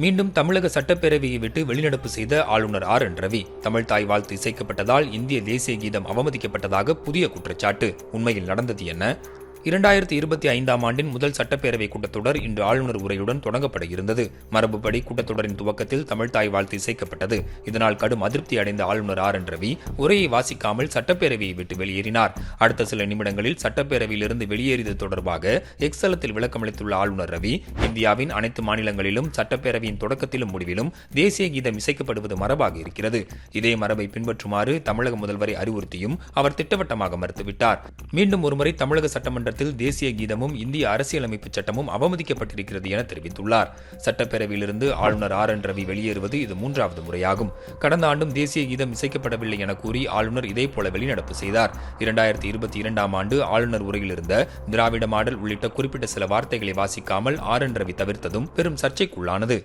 மீண்டும் தமிழக சட்டப்பேரவையை விட்டு வெளிநடப்பு செய்த ஆளுநர் ஆர் என் ரவி. தமிழ் தாய் வாழ்த்து இசைக்கப்பட்டதால் இந்திய தேசிய கீதம் அவமதிக்கப்பட்டதாக புதிய குற்றச்சாட்டு. உண்மையில் நடந்தது என்ன? இரண்டாயிரத்தி இருபத்தி ஐந்தாம் ஆண்டின் முதல் சட்டப்பேரவை கூட்டத்தொடர் இன்று ஆளுநர் உரையுடன் தொடங்கப்பட இருந்தது மரபுப்படி கூட்டத்தொடரின் துவக்கத்தில் தமிழ் தாய் வாழ்த்து இசைக்கப்பட்டது. இதனால் கடும் அதிருப்தி அடைந்த ஆளுநர் ஆர். என். ரவி உரையை வாசிக்காமல் சட்டப்பேரவையை விட்டு வெளியேறினார். அடுத்த சில நிமிடங்களில் சட்டப்பேரவையிலிருந்து வெளியேறியது தொடர்பாக எக்ஸலத்தில் விளக்கமளித்துள்ள ஆளுநர் ரவி இந்தியாவின் அனைத்து மாநிலங்களிலும் சட்டப்பேரவையின் தொடக்கத்திலும் முடிவிலும் தேசிய கீதம் இசைக்கப்படுவது மரபாக இருக்கிறது. இதே மரபை பின்பற்றுமாறு தமிழக முதல்வரை அறிவுறுத்தியும் அவர் திட்டவட்டமாக மறுத்துவிட்டார். மீண்டும் ஒருமுறை தமிழக சட்டமன்ற சட்டமன்றத்தில் தேசிய கீதமும் இந்திய அரசியலமைப்பு சட்டமும் அவமதிக்கப்பட்டிருக்கிறது என தெரிவித்துள்ளார். சட்டப்பேரவையிலிருந்து ஆளுநர் ஆர் என் ரவி வெளியேறுவது இது மூன்றாவது முறையாகும். கடந்த ஆண்டும் தேசிய கீதம் இசைக்கப்படவில்லை என கூறி ஆளுநர் இதேபோல வெளிநடப்பு செய்தார். இரண்டாயிரத்தி இருபத்தி இரண்டாம் ஆண்டு ஆளுநர் உரையில் இருந்த திராவிட மாடல் உள்ளிட்ட குறிப்பிட்ட சில வார்த்தைகளை வாசிக்காமல் ஆர் என் ரவி தவிர்த்ததும் பெரும் சர்ச்சைக்குள்ளானது.